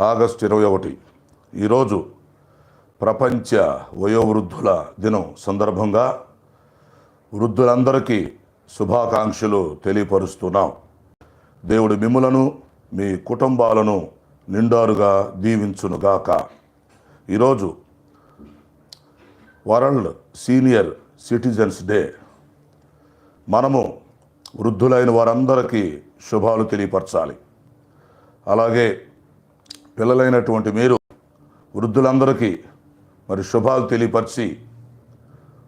August ఇరవై ఒకటి. ఈరోజు ప్రపంచ వయోవృద్ధుల దినం సందర్భంగా వృద్ధులందరికీ శుభాకాంక్షలు తెలియపరుస్తున్నాం. దేవుడు మిమ్ములను మీ కుటుంబాలను నిండారుగా దీవించునుగాక. ఈరోజు వరల్డ్ సీనియర్ సిటిజన్స్ డే. మనము వృద్ధులైన వారందరికీ శుభాలు తెలియపరచాలి. అలాగే పిల్లలైనటువంటి మీరు వృద్ధులందరికీ మరి శుభాలు తెలియపరిచి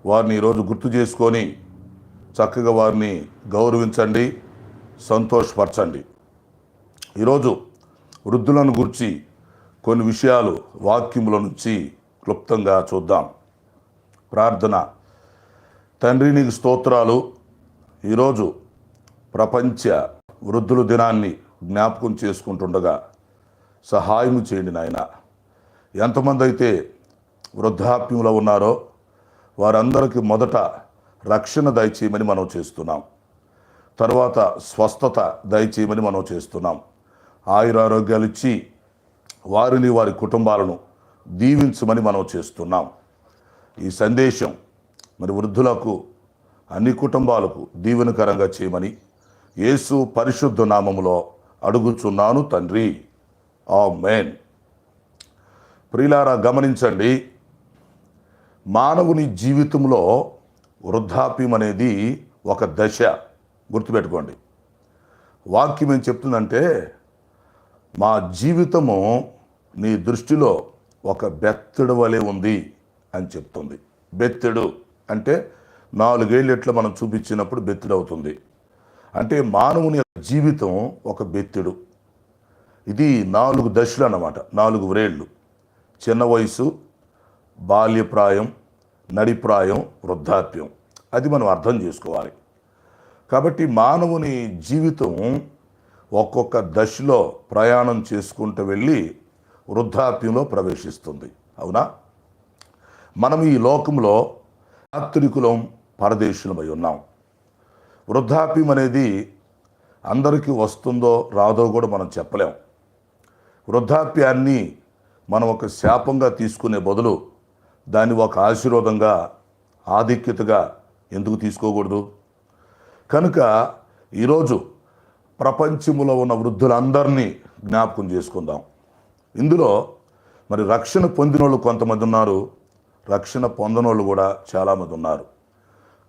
వారిని ఈరోజు గుర్తు చేసుకొని చక్కగా వారిని గౌరవించండి సంతోషపరచండి. ఈరోజు వృద్ధులను గురించి కొన్ని విషయాలు వాక్యముల నుంచి క్లుప్తంగా చూద్దాం. ప్రార్థన. తండ్రి నీకు స్తోత్రాలు. ఈరోజు ప్రపంచ వృద్ధుల దినాన్ని జ్ఞాపకం చేసుకుంటుండగా సహాయం చేయండి నాయన. ఎంతమంది అయితే వృద్ధాప్యంలో ఉన్నారో వారందరికీ మొదట రక్షణ దయచేయమని మనం చేస్తున్నాం. తర్వాత స్వస్థత దయచేయమని మనం చేస్తున్నాం. ఆయురారోగ్యాలు ఇచ్చి వారిని వారి కుటుంబాలను దీవించమని మనం చేస్తున్నాం. ఈ సందేశం మరి వృద్ధులకు అన్ని కుటుంబాలకు దీవెనకరంగా చేయమని యేసు పరిశుద్ధ నామములో అడుగుచున్నాను తండ్రి. ఆ మేన్ ప్రియులారా గమనించండి. మానవుని జీవితంలో వృద్ధాప్యం అనేది ఒక దశ. గుర్తుపెట్టుకోండి. వాక్యం ఏం చెప్తుందంటే మా జీవితము నీ దృష్టిలో ఒక బెత్తడు వలె ఉంది అని చెప్తుంది. బెత్తెడు అంటే నాలుగేళ్ళు ఎట్లా మనం చూపించినప్పుడు బెత్తిడవుతుంది. అంటే మానవుని జీవితం ఒక బెత్తిడు. ఇది నాలుగు దశలు అన్నమాట. నాలుగు వ్రేళ్ళు. చిన్న వయసు బాల్యప్రాయం నడిప్రాయం వృద్ధాప్యం. అది మనం అర్థం చేసుకోవాలి. కాబట్టి మానవుని జీవితం ఒక్కొక్క దశలో ప్రయాణం చేసుకుంటూ వెళ్ళి వృద్ధాప్యంలో ప్రవేశిస్తుంది. అవునా? మనం ఈ లోకంలో యాత్రికులం పరదేశులమై ఉన్నాం. వృద్ధాప్యం అనేది అందరికీ వస్తుందో రాదో కూడా మనం చెప్పలేం. వృద్ధాప్యాన్ని మనం ఒక శాపంగా తీసుకునే బదులు దాన్ని ఒక ఆశీర్వాదంగా ఆధిక్యతగా ఎందుకు తీసుకోకూడదు? కనుక ఈరోజు ప్రపంచములో ఉన్న వృద్ధులందరినీ జ్ఞాపకం చేసుకుందాం. ఇందులో మరి రక్షణ పొందిన వాళ్ళు కొంతమంది ఉన్నారు రక్షణ పొందనోళ్ళు కూడా చాలామంది ఉన్నారు.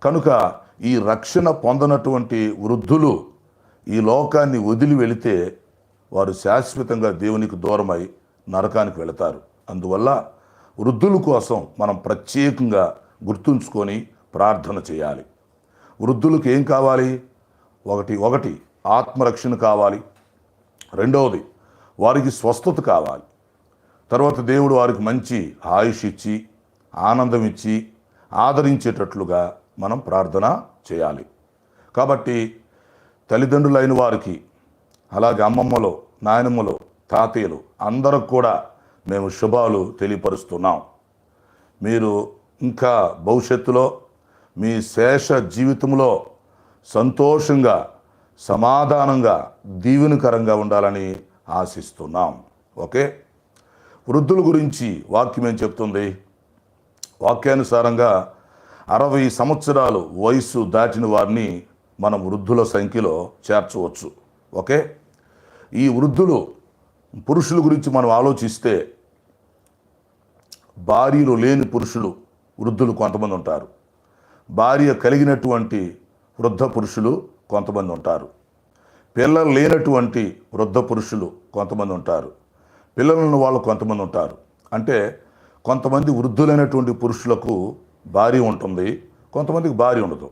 కనుక ఈ రక్షణ పొందనటువంటి వృద్ధులు ఈ లోకాన్ని వదిలి వెళితే వారు శాశ్వతంగా దేవునికి దూరమై నరకానికి వెళతారు. అందువల్ల వృద్ధుల కోసం మనం ప్రత్యేకంగా గుర్తుంచుకొని ప్రార్థన చేయాలి. వృద్ధులకు ఏం కావాలి? ఒకటి ఒకటి ఆత్మరక్షణ కావాలి. రెండవది వారికి స్వస్థత కావాలి. తర్వాత దేవుడు వారికి మంచి ఆయుష్ ఇచ్చి ఆనందం ఇచ్చి ఆదరించేటట్లుగా మనం ప్రార్థన చేయాలి. కాబట్టి తల్లిదండ్రులైన వారికి అలాగే అమ్మమ్మలు నాయనమ్మలు తాతయ్యలు అందరికి కూడా మేము శుభాలు తెలియపరుస్తున్నాం. మీరు ఇంకా భవిష్యత్తులో మీ శేష జీవితంలో సంతోషంగా సమాధానంగా దీవెనకరంగా ఉండాలని ఆశిస్తున్నాం. ఓకే? వృద్ధుల గురించి వాక్యం ఏం చెప్తుంది? వాక్యానుసారంగా అరవై సంవత్సరాలు వయసు దాటిన వారిని మనం వృద్ధుల సంఖ్యలో చేర్చవచ్చు. ఓకే? ఈ వృద్ధులు పురుషుల గురించి మనం ఆలోచిస్తే భార్యలు లేని పురుషులు వృద్ధులు కొంతమంది ఉంటారు. భార్య కలిగినటువంటి వృద్ధ పురుషులు కొంతమంది ఉంటారు. పిల్లలు లేనటువంటి వృద్ధ పురుషులు కొంతమంది ఉంటారు. పిల్లలను వాళ్ళు కొంతమంది ఉంటారు. అంటే కొంతమంది వృద్ధులైనటువంటి పురుషులకు భార్య ఉంటుంది కొంతమందికి భార్య ఉండదు.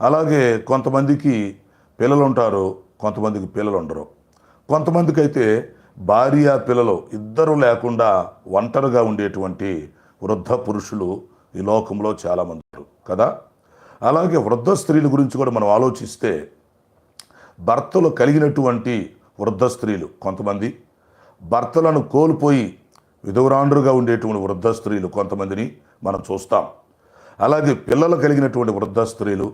అలాగే కొంతమందికి పిల్లలు ఉంటారు కొంతమందికి పిల్లలు ఉండరు. కొంతమందికి అయితే భార్య పిల్లలు ఇద్దరు లేకుండా ఒంటరిగా ఉండేటువంటి వృద్ధ పురుషులు ఈ లోకంలో చాలామంది కదా? అలాగే వృద్ధ స్త్రీల గురించి కూడా మనం ఆలోచిస్తే భర్తలు కలిగినటువంటి వృద్ధ స్త్రీలు కొంతమంది భర్తలను కోల్పోయి విధవరాండ్రుగా ఉండేటువంటి వృద్ధ స్త్రీలు కొంతమందిని మనం చూస్తాం. అలాగే పిల్లలు కలిగినటువంటి వృద్ధ స్త్రీలు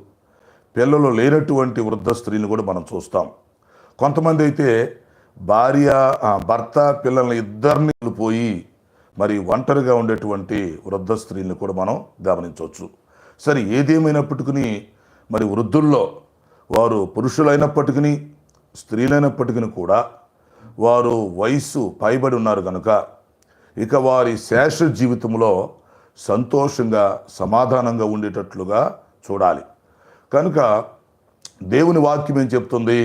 పిల్లలు లేనటువంటి వృద్ధ స్త్రీలు కూడా మనం చూస్తాం. కొంతమంది అయితే భార్య భర్త పిల్లల్ని ఇద్దరిని వెళ్ళిపోయి మరి ఒంటరిగా ఉండేటువంటి వృద్ధ స్త్రీల్ని కూడా మనం గమనించవచ్చు. సరే ఏదేమైనప్పటికీ మరి వృద్ధుల్లో వారు పురుషులైనప్పటికీ స్త్రీలైనప్పటికీ కూడా వారు వయస్సు పైబడి ఉన్నారు కనుక ఇక వారి శేష జీవితంలో సంతోషంగా సమాధానంగా ఉండేటట్లుగా చూడాలి. కనుక దేవుని వాక్యం ఏం చెప్తుంది?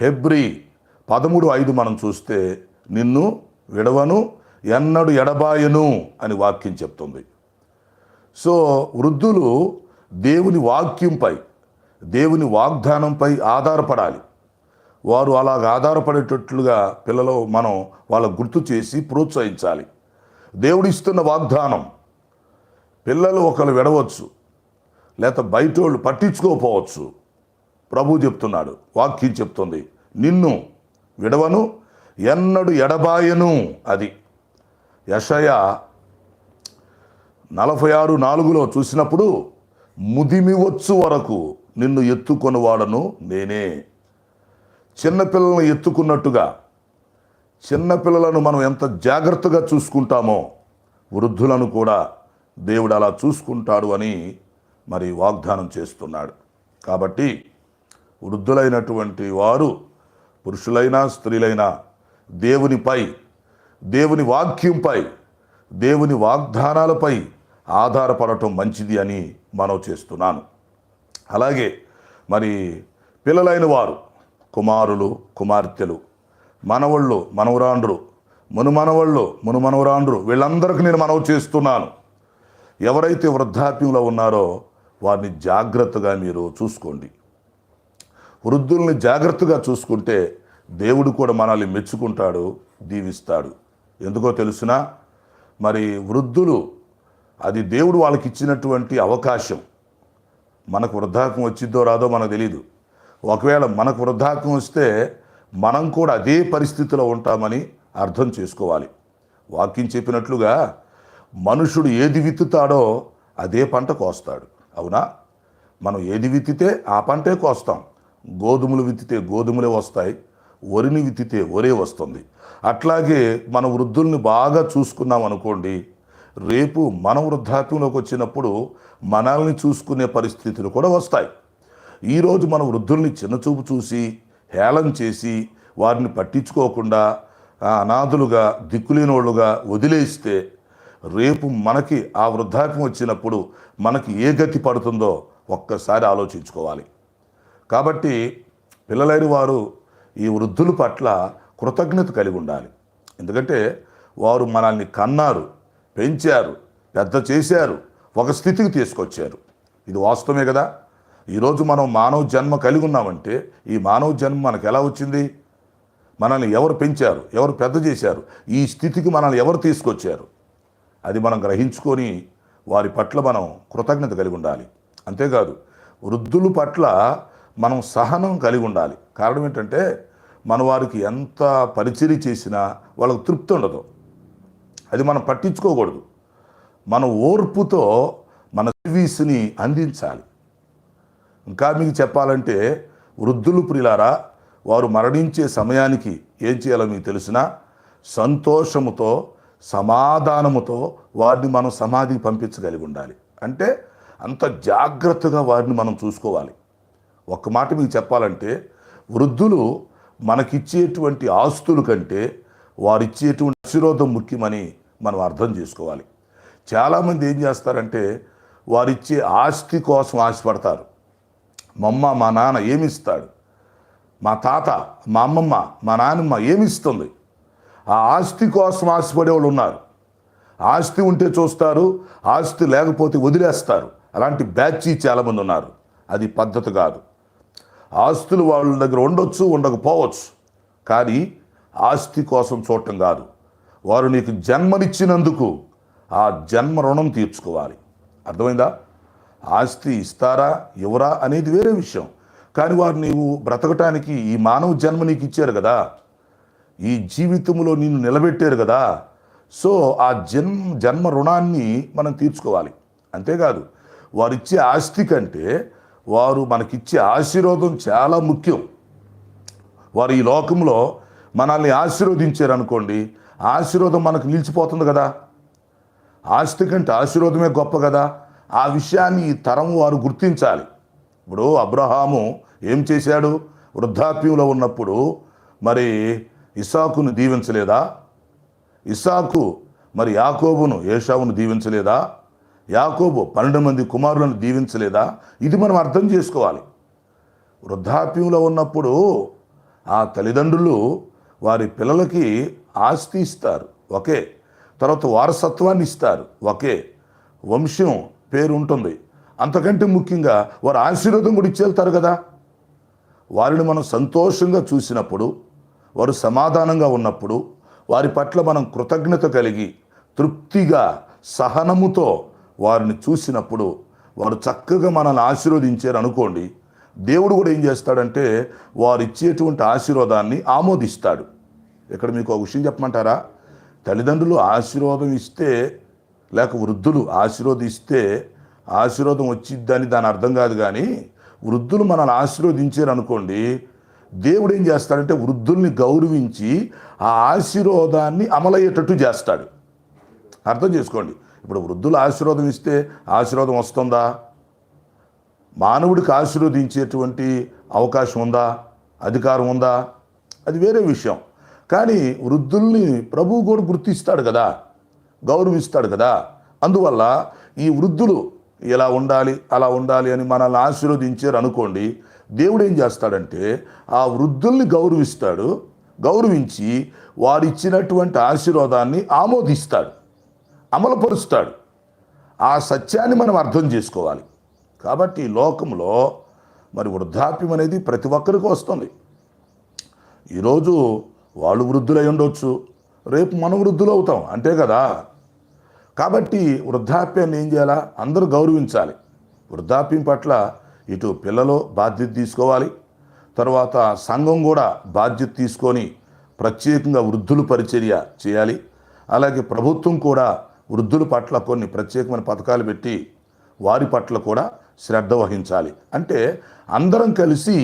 హెబ్రి పదమూడు ఐదు మనం చూస్తే నిన్ను విడవను ఎన్నడు ఎడబాయను అని వాక్యం చెప్తుంది. సో వృద్ధులు దేవుని వాక్యంపై దేవుని వాగ్దానంపై ఆధారపడాలి. వారు అలాగ ఆధారపడేటట్లుగా పిల్లలు మనం వాళ్ళ గుర్తు చేసి ప్రోత్సహించాలి. దేవుడిస్తున్న వాగ్దానం పిల్లలు ఒకరు విడవచ్చు లేక బయట వాళ్ళు పట్టించుకోకపోవచ్చు ప్రభు చెప్తున్నాడు వాక్యం చెప్తుంది. నిన్ను విడవను ఎన్నడు ఎడబాయను అది. యషయ నలభై ఆరు నాలుగులో చూసినప్పుడు ముదిమి వచ్చు వరకు నిన్ను ఎత్తుకొనివాడను నేనే. చిన్నపిల్లలను ఎత్తుకున్నట్టుగా చిన్నపిల్లలను మనం ఎంత జాగ్రత్తగా చూసుకుంటామో వృద్ధులను కూడా దేవుడు అలా చూసుకుంటాడు అని మరి వాగ్దానం చేస్తున్నాడు. కాబట్టి వృద్ధులైనటువంటి వారు పురుషులైనా స్త్రీలైనా దేవునిపై దేవుని వాక్యంపై దేవుని వాగ్దానాలపై ఆధారపడటం మంచిది అని మనం చేస్తున్నాను. అలాగే మరి పిల్లలైన వారు కుమారులు కుమార్తెలు మనవళ్ళు మనవరాండ్రు మునుమనవళ్ళు మునుమనవరాండ్రు వీళ్ళందరికీ నేను మనవి చేస్తున్నాను. ఎవరైతే వృద్ధాప్యంలో ఉన్నారో వారిని జాగ్రత్తగా మీరు చూసుకోండి. వృద్ధుల్ని జాగ్రత్తగా చూసుకుంటే దేవుడు కూడా మనల్ని మెచ్చుకుంటాడు దీవిస్తాడు. ఎందుకో తెలుసునా? మరి వృద్ధులు అది దేవుడు వాళ్ళకి ఇచ్చినటువంటి అవకాశం. మనకు వృద్ధాకం వచ్చిద్దో రాదో మనకు తెలియదు ఒకవేళ మనకు వృద్ధాకం వస్తే మనం కూడా అదే పరిస్థితిలో ఉంటామని అర్థం చేసుకోవాలి. వాక్యం చెప్పినట్లుగా మనుషుడు ఏది విత్తుతాడో అదే పంట కోస్తాడు. అవునా? మనం ఏది విత్తితే ఆ పంటే కోస్తాం. గోధుమలు విత్తితే గోధుమలే వస్తాయి వరిని విత్తితే వరే వస్తుంది. అట్లాగే మన వృద్ధుల్ని బాగా చూసుకున్నాం అనుకోండి రేపు మన వృద్ధాప్యంలోకి వచ్చినప్పుడు మనల్ని చూసుకునే పరిస్థితులు కూడా వస్తాయి. ఈరోజు మన వృద్ధుల్ని చిన్నచూపు చూసి హేళన చేసి వారిని పట్టించుకోకుండా అనాథులుగా దిక్కులేని వాళ్ళుగా వదిలేస్తే రేపు మనకి ఆ వృద్ధాప్యం వచ్చినప్పుడు మనకి ఏ గతి పడుతుందో ఒక్కసారి ఆలోచించుకోవాలి. కాబట్టి పిల్లలైన వారు ఈ వృద్ధుల పట్ల కృతజ్ఞత కలిగి ఉండాలి. ఎందుకంటే వారు మనల్ని కన్నారు పెంచారు పెద్ద చేశారు ఒక స్థితికి తీసుకొచ్చారు. ఇది వాస్తవమే కదా? ఈరోజు మనం మానవ జన్మ కలిగి ఉన్నామంటే ఈ మానవ జన్మ మనకు ఎలా వచ్చింది? మనల్ని ఎవరు పెంచారు? ఎవరు పెద్ద చేశారు? ఈ స్థితికి మనల్ని ఎవరు తీసుకొచ్చారు? అది మనం గ్రహించుకొని వారి పట్ల మనం కృతజ్ఞత కలిగి ఉండాలి. అంతేకాదు వృద్ధుల పట్ల మనం సహనం కలిగి ఉండాలి. కారణం ఏంటంటే మన వారికి ఎంత పరిచర్య చేసినా వాళ్ళకు తృప్తి ఉండదు. అది మనం పట్టించుకోకూడదు. మన ఓర్పుతో మన సర్వీస్ని అందించాలి. ఇంకా మీకు చెప్పాలంటే వృద్ధులు ప్రియులారా వారు మరణించే సమయానికి ఏం చేయాలో మీకు తెలిసినా సంతోషముతో సమాధానముతో వారిని మనం సమాధికి పంపించగలిగి ఉండాలి. అంటే అంత జాగ్రత్తగా వారిని మనం చూసుకోవాలి. ఒక్క మాట మీకు చెప్పాలంటే వృద్ధులు మనకిచ్చేటువంటి ఆస్తులు కంటే వారిచ్చేటువంటి ఆశీర్వాదం ముఖ్యమని మనం అర్థం చేసుకోవాలి. చాలామంది ఏం చేస్తారంటే వారిచ్చే ఆస్తి కోసం ఆశపడతారు. మా అమ్మ మా నాన్న ఏమిస్తాడు? మా తాత మా అమ్మమ్మ మా నాన్నమ్మ ఏమిస్తుంది? ఆ ఆస్తి కోసం ఆశపడే వాళ్ళు ఉన్నారు. ఆస్తి ఉంటే చూస్తారు ఆస్తి లేకపోతే వదిలేస్తారు. అలాంటి బ్యాచీ చాలామంది ఉన్నారు. అది పద్ధతి కాదు. ఆస్తులు వాళ్ళ దగ్గర ఉండొచ్చు ఉండకపోవచ్చు. కానీ ఆస్తి కోసం చూడటం కాదు. వారు నీకు జన్మనిచ్చినందుకు ఆ జన్మ రుణం తీర్చుకోవాలి. అర్థమైందా? ఆస్తి ఇస్తారా ఇవ్వరా అనేది వేరే విషయం. కానీ వారు నీవు బ్రతకటానికి ఈ మానవ జన్మ నీకు ఇచ్చారు కదా. ఈ జీవితంలో నిన్ను నిలబెట్టారు కదా. సో ఆ జన్మ జన్మ రుణాన్ని మనం తీర్చుకోవాలి. అంతేకాదు వారిచ్చే ఆస్తి కంటే వారు మనకిచ్చే ఆశీర్వాదం చాలా ముఖ్యం. వారు ఈ లోకంలో మనల్ని ఆశీర్వదించారు అనుకోండి ఆశీర్వాదం మనకు నిలిచిపోతుంది కదా. ఆస్తి కంటే ఆశీర్వాదమే గొప్ప కదా. ఆ విషయాన్ని ఈ తరం వారు గుర్తించాలి. ఇప్పుడు అబ్రహాము ఏం చేశాడు? వృద్ధాప్యంలో ఉన్నప్పుడు మరి ఇసాకును దీవించలేదా? ఇసాకు మరి యాకోబును ఏషావును దీవించలేదా? యాకోబు పన్నెండు మంది కుమారులను దీవించలేదా? ఇది మనం అర్థం చేసుకోవాలి. వృద్ధాప్యంలో ఉన్నప్పుడు ఆ తల్లిదండ్రులు వారి పిల్లలకి ఆస్తి ఇస్తారు ఒకే. తర్వాత వారసత్వాన్ని ఇస్తారు ఒకే. వంశం పేరు ఉంటుంది. అంతకంటే ముఖ్యంగా వారు ఆశీర్వాదం కూడా ఇచ్చేళ్తారు కదా. వారిని మనం సంతోషంగా చూసినప్పుడు వారు సమాధానంగా ఉన్నప్పుడు వారి పట్ల మనం కృతజ్ఞత కలిగి తృప్తిగా సహనముతో వారిని చూసినప్పుడు వారు చక్కగా మనల్ని ఆశీర్వదించారు అనుకోండి దేవుడు కూడా ఏం చేస్తాడంటే వారు ఇచ్చేటువంటి ఆశీర్వాదాన్ని ఆమోదిస్తాడు. ఇక్కడ మీకు ఒక విషయం చెప్పమంటారా? తల్లిదండ్రులు ఆశీర్వాదం ఇస్తే లేక వృద్ధులు ఆశీర్వదిస్తే ఆశీర్వాదం వచ్చిద్దని దాని అర్థం కాదు కానీ వృద్ధులు మనల్ని ఆశీర్వదించారు అనుకోండి దేవుడు ఏం చేస్తాడంటే వృద్ధుల్ని గౌరవించి ఆ ఆశీర్వాదాన్ని అమలయ్యేటట్టు చేస్తాడు. అర్థం చేసుకోండి. ఇప్పుడు వృద్ధులు ఆశీర్వాదం ఇస్తే ఆశీర్వాదం వస్తుందా? మానవుడికి ఆశీర్వదించేటువంటి అవకాశం ఉందా? అధికారం ఉందా? అది వేరే విషయం. కానీ వృద్ధుల్ని ప్రభువు కూడా గుర్తిస్తాడు కదా గౌరవిస్తాడు కదా. అందువల్ల ఈ వృద్ధులు ఇలా ఉండాలి అలా ఉండాలి అని మనల్ని ఆశీర్వదించారు అనుకోండి దేవుడు ఏం చేస్తాడంటే ఆ వృద్ధుల్ని గౌరవిస్తాడు గౌరవించి వారిచ్చినటువంటి ఆశీర్వాదాన్ని ఆమోదిస్తాడు. అమలుపరుస్తాడు. ఆ సత్యాన్ని మనం అర్థం చేసుకోవాలి. కాబట్టి ఈ లోకంలో మరి వృద్ధాప్యం అనేది ప్రతి ఒక్కరికి వస్తుంది. ఈరోజు వాళ్ళు వృద్ధులై ఉండొచ్చు. రేపు మనం వృద్ధులు అవుతాం. అంతే కదా? కాబట్టి వృద్ధాప్యాన్ని ఏం చేయాలా? అందరూ గౌరవించాలి. వృద్ధాప్యం పట్ల ఇటు పిల్లలు బాధ్యత తీసుకోవాలి. తర్వాత సంఘం కూడా బాధ్యత తీసుకొని ప్రత్యేకంగా వృద్ధులు పరిచర్య చేయాలి. అలాగే ప్రభుత్వం కూడా వృద్ధుల పట్ల కొన్ని ప్రత్యేకమైన పథకాలు పెట్టి వారి పట్ల కూడా శ్రద్ధ వహించాలి. అంటే అందరం కలిసి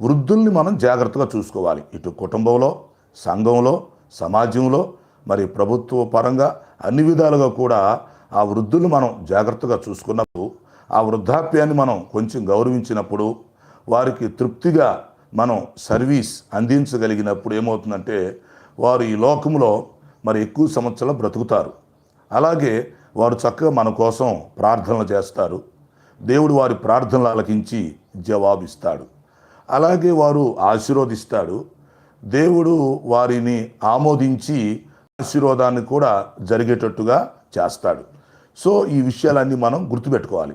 వృద్ధుల్ని మనం జాగ్రత్తగా చూసుకోవాలి. ఇటు కుటుంబంలో సంఘంలో సమాజంలో మరి ప్రభుత్వ పరంగా అన్ని విధాలుగా కూడా ఆ వృద్ధులు మనం జాగ్రత్తగా చూసుకున్నప్పుడు ఆ వృద్ధాప్యాన్ని మనం కొంచెం గౌరవించినప్పుడు వారికి తృప్తిగా మనం సర్వీస్ అందించగలిగినప్పుడు ఏమవుతుందంటే వారు ఈ లోకంలో మరి ఎక్కువ సంవత్సరాలు బ్రతుకుతారు. అలాగే వారు చక్కగా మన కోసం ప్రార్థనలు చేస్తారు. దేవుడు వారి ప్రార్థనలు ఆలకించి జవాబిస్తాడు. అలాగే వారు ఆశీర్వదిస్తాడు దేవుడు వారిని ఆమోదించి ఆశీర్వాదాన్ని కూడా జరిగేటట్టుగా చేస్తాడు. సో ఈ విషయాలన్నీ మనం గుర్తుపెట్టుకోవాలి.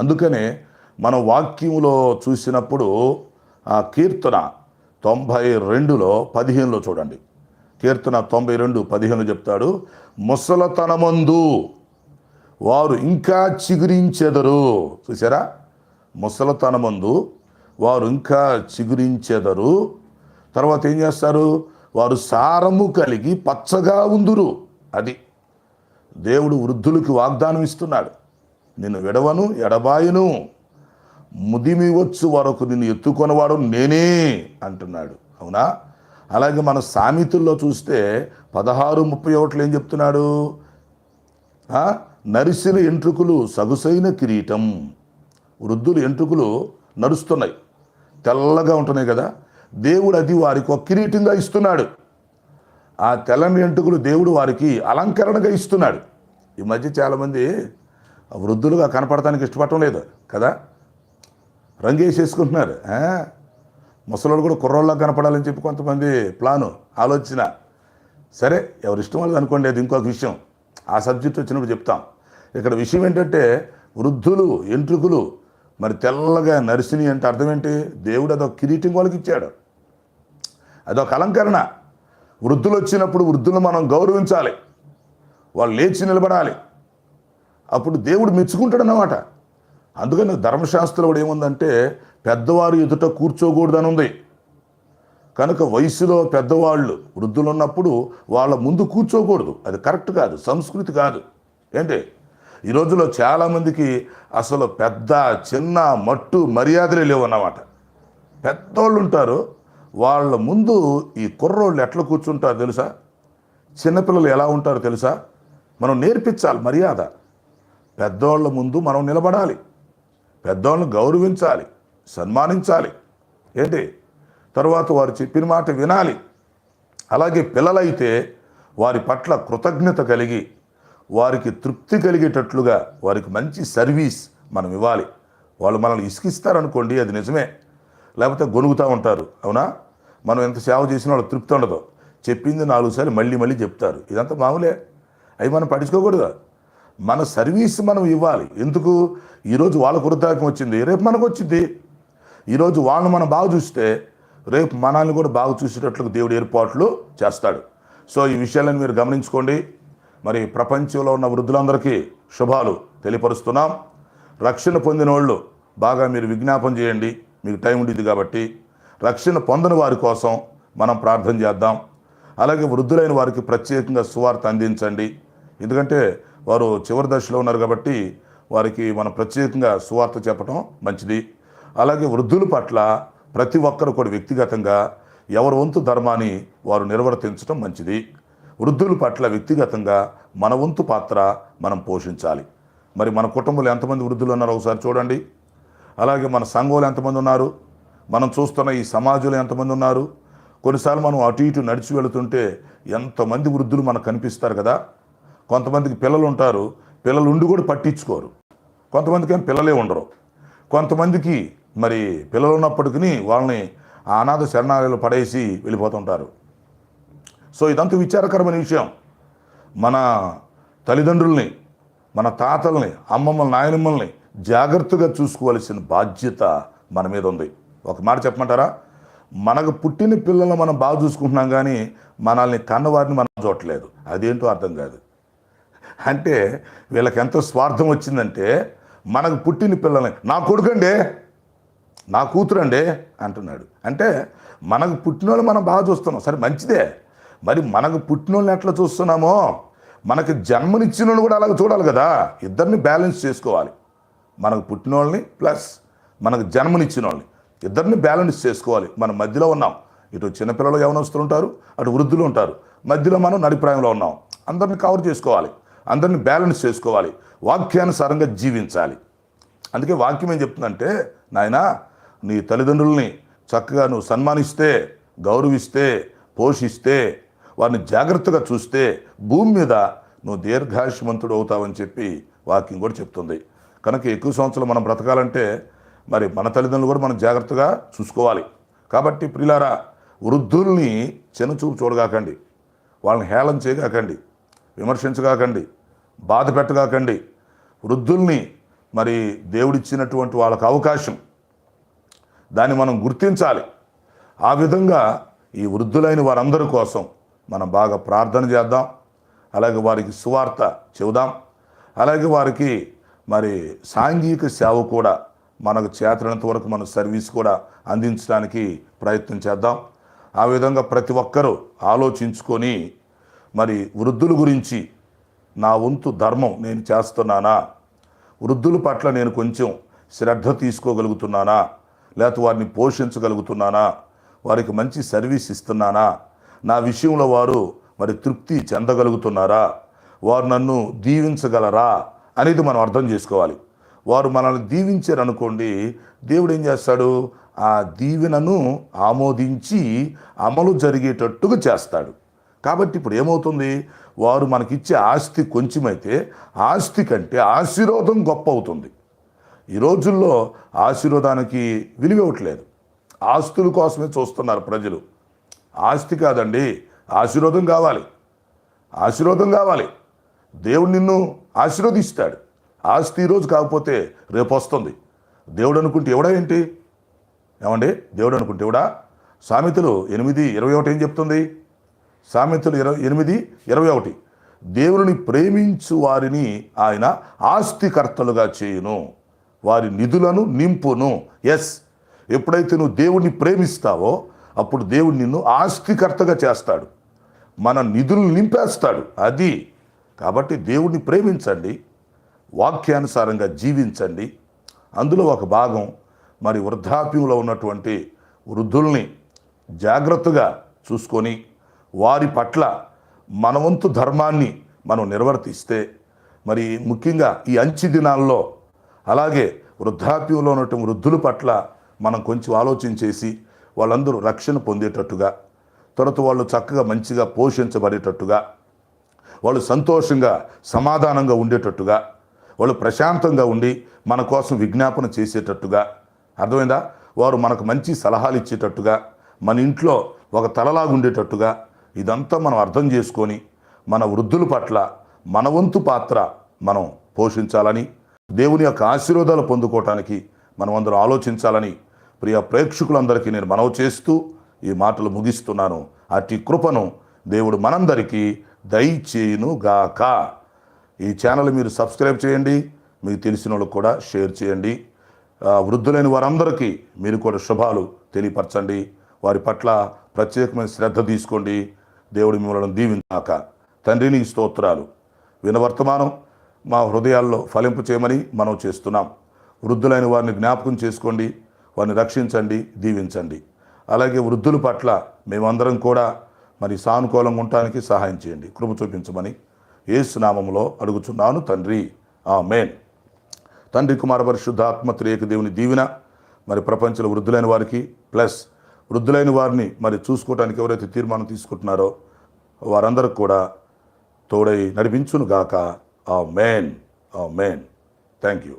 అందుకనే మన వాక్యంలో చూసినప్పుడు ఆ కీర్తన తొంభై రెండులో పదిహేనులో చూడండి. కీర్తన తొంభై రెండు పదిహేను చెప్తాడు ముసలతనమందు వారు ఇంకా చిగురించెదరు. చూసారా ముసలతనమందు వారు ఇంకా చిగురించెదరు. తర్వాత ఏం చేస్తారు? వారు సారము కలిగి పచ్చగా ఉందురు. అది దేవుడు వృద్ధులకి వాగ్దానం ఇస్తున్నాడు. నిన్ను విడవను ఎడబాయిను. ముదిమి వచ్చు వరకు నిన్ను ఎత్తుకొనవాడు నేనే అంటున్నాడు. అవునా? అలాగే మన సామెతల్లో చూస్తే పదహారు ముప్పై ఒకటిలో ఏం చెప్తున్నాడు? నరిసిన ఎంట్రుకులు సగుసైన కిరీటం. వృద్ధులు ఎంట్రుకులు నడుస్తున్నాయి. తెల్లగా ఉంటున్నాయి కదా. దేవుడు అది వారికి ఒక కిరీటంగా ఇస్తున్నాడు. ఆ తెల్లని ఎంటుకులు దేవుడు వారికి అలంకరణగా ఇస్తున్నాడు. ఈ మధ్య చాలామంది వృద్ధులుగా కనపడటానికి ఇష్టపడటం లేదు కదా. రంగేసేసుకుంటున్నారు ముసలోడు కూడా కుర్రోళ్ళకి కనపడాలని చెప్పి కొంతమంది ప్లాను ఆలోచన. సరే ఎవరి ఇష్టం వాళ్ళు అనుకోండి అది ఇంకొక విషయం. ఆ సబ్జెక్ట్ వచ్చినప్పుడు చెప్తాం. ఇక్కడ విషయం ఏంటంటే వృద్ధులు ఎంట్రుకులు మరి తెల్లగా నరిసిని అంటే అర్థం ఏంటి? దేవుడు అదొక కిరీటం వాళ్ళకి ఇచ్చాడు. అదొక అలంకరణ. వృద్ధులు వచ్చినప్పుడు వృద్ధులు మనం గౌరవించాలి. వాళ్ళు లేచి నిలబడాలి. అప్పుడు దేవుడు మెచ్చుకుంటాడు అన్నమాట అందుకని ధర్మశాస్త్రం కూడా ఏముందంటే పెద్దవారు ఎదుట కూర్చోకూడదని ఉంది కనుక వయసులో పెద్దవాళ్ళు వృద్ధులు ఉన్నప్పుడు వాళ్ళ ముందు కూర్చోకూడదు. అది కరెక్ట్ కాదు సంస్కృతి కాదు. ఏంటి? ఈ రోజుల్లో చాలామందికి అసలు పెద్ద చిన్న మట్టు మర్యాదలే లేవు అన్నమాట పెద్దోళ్ళు ఉంటారు వాళ్ళ ముందు ఈ కుర్రోళ్ళు ఎట్లా కూర్చుంటారు తెలుసా? చిన్నపిల్లలు ఎలా ఉంటారో తెలుసా? మనం నేర్పించాలి మర్యాద. పెద్దవాళ్ళ ముందు మనం నిలబడాలి. పెద్దవాళ్ళని గౌరవించాలి. సన్మానించాలి. ఏంటి? తర్వాత వారు చెప్పిన మాట వినాలి. అలాగే పిల్లలైతే వారి పట్ల కృతజ్ఞత కలిగి వారికి తృప్తి కలిగేటట్లుగా వారికి మంచి సర్వీస్ మనం ఇవ్వాలి. వాళ్ళు మనల్ని ఇసుకిస్తారనుకోండి అది నిజమే. లేకపోతే గొనుగుతూ ఉంటారు. అవునా? మనం ఎంత సేవ చేసినా వాళ్ళు తృప్తి ఉండదు. చెప్పింది నాలుగు సార్లు మళ్ళీ మళ్ళీ చెప్తారు. ఇదంతా మామూలే. అవి మనం పట్టించుకోకూడదు మన సర్వీస్ మనం ఇవ్వాలి. ఎందుకు? ఈరోజు వాళ్ళకు వృద్ధాప్యం వచ్చింది రేపు మనకు వచ్చింది. ఈరోజు వాళ్ళని మనం బాగా చూస్తే రేపు మనల్ని కూడా బాగా చూసేటట్లు దేవుడు ఏర్పాట్లు చేస్తాడు. సో ఈ విషయాలను మీరు గమనించుకోండి. మరి ప్రపంచంలో ఉన్న వృద్ధులందరికీ శుభాలు తెలియపరుస్తున్నాం. రక్షణ పొందిన వాళ్ళు బాగా మీరు విజ్ఞాపం చేయండి. మీకు టైం ఉండేది కాబట్టి రక్షణ పొందని వారి కోసం మనం ప్రార్థన చేద్దాం. అలాగే వృద్ధులైన వారికి ప్రత్యేకంగా సువార్త అందించండి. ఎందుకంటే వారు చివరి దశలో ఉన్నారు కాబట్టి వారికి మనం ప్రత్యేకంగా సువార్త చెప్పడం మంచిది. అలాగే వృద్ధుల పట్ల ప్రతి ఒక్కరు కూడా వ్యక్తిగతంగా ఎవరి వంతు ధర్మాన్ని వారు నిర్వర్తించడం మంచిది. వృద్ధుల పట్ల వ్యక్తిగతంగా మన వంతు పాత్ర మనం పోషించాలి. మరి మన కుటుంబంలో ఎంతమంది వృద్ధులు ఉన్నారో ఒకసారి చూడండి. అలాగే మన సంఘంలో ఎంతమంది ఉన్నారు? మనం చూస్తున్న ఈ సమాజంలో ఎంతమంది ఉన్నారు? కొన్నిసార్లు మనం అటు ఇటు నడిచి వెళుతుంటే ఎంతమంది వృద్ధులు మనకు కనిపిస్తారు కదా? కొంతమందికి పిల్లలు ఉంటారు. పిల్లలు ఉండి కూడా పట్టించుకోరు. కొంతమందికి ఏం పిల్లలే ఉండరు. కొంతమందికి మరి పిల్లలు ఉన్నప్పటికీ వాళ్ళని ఆ అనాథ శరణాలయాలు పడేసి వెళ్ళిపోతుంటారు. సో ఇదంతా విచారకరమైన విషయం. మన తల్లిదండ్రుల్ని మన తాతల్ని అమ్మమ్మల్ని నాయనమ్మల్ని జాగ్రత్తగా చూసుకోవాల్సిన బాధ్యత మన మీద ఉంది. ఒక మాట చెప్పమంటారా? మనకు పుట్టిన పిల్లల్ని మనం బాగా చూసుకుంటున్నాం కానీ మనల్ని కన్నవారిని మనం చూడట్లేదు. అదేంటో అర్థం కాదు. అంటే వీళ్ళకి ఎంత స్వార్థం వచ్చిందంటే మనకు పుట్టిన పిల్లల్ని నా కొడుకండి! నా కూతురు అండి అంటున్నాడు. అంటే మనకు పుట్టినోళ్ళు మనం బాగా చూస్తున్నాం. సరే మంచిదే. మరి మనకు పుట్టినోళ్ళని ఎట్లా చూస్తున్నామో? మనకు జన్మనిచ్చిన వాళ్ళు కూడా అలాగ చూడాలి కదా. ఇద్దరిని బ్యాలెన్స్ చేసుకోవాలి. మనకు పుట్టినోళ్ళని ప్లస్ మనకు జన్మనిచ్చిన వాళ్ళని ఇద్దరిని బ్యాలెన్స్ చేసుకోవాలి. మనం మధ్యలో ఉన్నాం. ఇటు చిన్నపిల్లలు యవనస్తులు ఉంటారు అటు వృద్ధులు ఉంటారు. మధ్యలో మనం నడిప్రాయంలో ఉన్నాం. అందరిని కవర్ చేసుకోవాలి. అందరిని బ్యాలెన్స్ చేసుకోవాలి. వాక్యానుసారంగా జీవించాలి. అందుకే వాక్యం ఏం చెప్తుందంటే నాయనా నీ తల్లిదండ్రుల్ని చక్కగా నువ్వు సన్మానిస్తే గౌరవిస్తే పోషిస్తే వారిని జాగ్రత్తగా చూస్తే భూమి మీద నువ్వు దీర్ఘాయుష్మంతుడు అవుతావని చెప్పి వాకింగ్ కూడా చెప్తుంది. కనుక ఎక్కువ సంవత్సరాలు మనం బ్రతకాలంటే మరి మన తల్లిదండ్రులు కూడా మనం జాగ్రత్తగా చూసుకోవాలి. కాబట్టి ప్రిలారా వృద్ధుల్ని చిన్నచూపు చూడగాకండి. వాళ్ళని హేళన చేయగాకండి. విమర్శించగాకండి. బాధ పెట్టగాకండి. వృద్ధుల్ని మరి దేవుడిచ్చినటువంటి వాళ్ళకు అవకాశం దాన్ని మనం గుర్తించాలి. ఆ విధంగా ఈ వృద్ధులైన వారందరి కోసం మనం బాగా ప్రార్థన చేద్దాం. అలాగే వారికి సువార్త చెబుదాం. అలాగే వారికి మరి సాంఘిక సేవ కూడా మనకు చేతనంత వరకు మన సర్వీస్ కూడా అందించడానికి ప్రయత్నం చేద్దాం. ఆ విధంగా ప్రతి ఒక్కరూ ఆలోచించుకొని మరి వృద్ధుల గురించి నా వంతు ధర్మం నేను చేస్తున్నానా? వృద్ధుల పట్ల నేను కొంచెం శ్రద్ధ తీసుకోగలుగుతున్నానా? లేకపోతే వారిని పోషించగలుగుతున్నానా? వారికి మంచి సర్వీస్ ఇస్తున్నానా? నా విషయంలో వారు మరి తృప్తి చెందగలుగుతున్నారా? వారు నన్ను దీవించగలరా? అనేది మనం అర్థం చేసుకోవాలి. వారు మనల్ని దీవించారనుకోండి దేవుడు ఏం చేస్తాడు? ఆ దీవెనను ఆమోదించి అమలు జరిగేటట్టుగా చేస్తాడు. కాబట్టి ఇప్పుడు ఏమవుతుంది? వారు మనకిచ్చే ఆస్తి కొంచెమైతే ఆస్తి కంటే ఆశీర్వాదం గొప్ప అవుతుంది. ఈ రోజుల్లో ఆశీర్వాదానికి విలువ ఇవ్వట్లేదు ఆస్తుల కోసమే చూస్తున్నారు ప్రజలు. ఆస్తి కాదండి ఆశీర్వాదం కావాలి. ఆశీర్వాదం కావాలి. దేవుడు నిన్ను ఆశీర్వదిస్తాడు. ఆస్తి ఈరోజు కాకపోతే రేపు వస్తుంది. దేవుడు అనుకుంటే ఎవడా ఏంటి? ఏమండి? దేవుడు అనుకుంటే ఎవడా? సామెతలు ఎనిమిది ఇరవై ఒకటి ఏం చెప్తుంది? సామెతలు ఇరవై ఎనిమిది ఇరవై ఒకటి. దేవుని ప్రేమించు వారిని ఆయన ఆస్తికర్తలుగా చేయును. వారి నిధులను నింపును. ఎస్ ఎప్పుడైతే నువ్వు దేవుణ్ణి ప్రేమిస్తావో అప్పుడు దేవుడు నిన్ను ఆస్తికర్తగా చేస్తాడు. మన నిధులను నింపేస్తాడు. అది. కాబట్టి దేవుణ్ణి ప్రేమించండి. వాక్యానుసారంగా జీవించండి. అందులో ఒక భాగం మరి వృద్ధాప్యంలో ఉన్నటువంటి వృద్ధుల్ని జాగ్రత్తగా చూసుకొని వారి పట్ల మన వంతు ధర్మాన్ని మనం నిర్వర్తిస్తే మరి ముఖ్యంగా ఈ అంచి దినాల్లో అలాగే వృద్ధాప్యంలో ఉన్నటువంటి వృద్ధుల పట్ల మనం కొంచెం ఆలోచన చేసి వాళ్ళందరూ రక్షణ పొందేటట్టుగా తర్వాత వాళ్ళు చక్కగా మంచిగా పోషించబడేటట్టుగా వాళ్ళు సంతోషంగా సమాధానంగా ఉండేటట్టుగా వాళ్ళు ప్రశాంతంగా ఉండి మన కోసం విజ్ఞాపన చేసేటట్టుగా అర్థమైందా? వారు మనకు మంచి సలహాలు ఇచ్చేటట్టుగా మన ఇంట్లో ఒక తలలాగా ఉండేటట్టుగా ఇదంతా మనం అర్థం చేసుకొని మన వృద్ధుల పట్ల మన వంతు పాత్ర మనం పోషించాలని దేవుని యొక్క ఆశీర్వాదాలు పొందుకోవటానికి మనం అందరూ ఆలోచించాలని ప్రియ ప్రేక్షకులందరికీ నేను మనవి చేస్తూ ఈ మాటలు ముగిస్తున్నాను. అట్టి కృపను దేవుడు మనందరికీ దయచేయునుగాక. ఈ ఛానల్ మీరు సబ్స్క్రైబ్ చేయండి మీకు తెలిసిన వాళ్ళకు కూడా షేర్ చేయండి. వృద్ధులైన వారందరికీ మీరు కూడా శుభాలు తెలియపరచండి. వారి పట్ల ప్రత్యేకమైన శ్రద్ధ తీసుకోండి. దేవుడు మిమ్మల్ని దీవించాక. తండ్రిని స్తోత్రాలు. వినవర్తమానం మా హృదయాల్లో ఫలింపు చేయమని మనం చేస్తున్నాం. వృద్ధులైన వారిని జ్ఞాపకం చేసుకోండి. వారిని రక్షించండి దీవించండి. అలాగే వృద్ధుల పట్ల మేమందరం కూడా మరి సానుకూలంగా ఉండటానికి సహాయం చేయండి. కృప చూపించమని ఏసునామంలో అడుగుచున్నాను తండ్రి. ఆ మేన్ తండ్రి కుమార పరిశుద్ధ త్రియేక దేవుని దీవెన మరి ప్రపంచంలో వృద్ధులైన వారికి ప్లస్ వృద్ధులైన వారిని మరి చూసుకోవడానికి ఎవరైతే తీర్మానం తీసుకుంటున్నారో వారందరికి కూడా తోడై నడిపించును గాక ఆ మేన్ ఆ మేన్ థ్యాంక్ యూ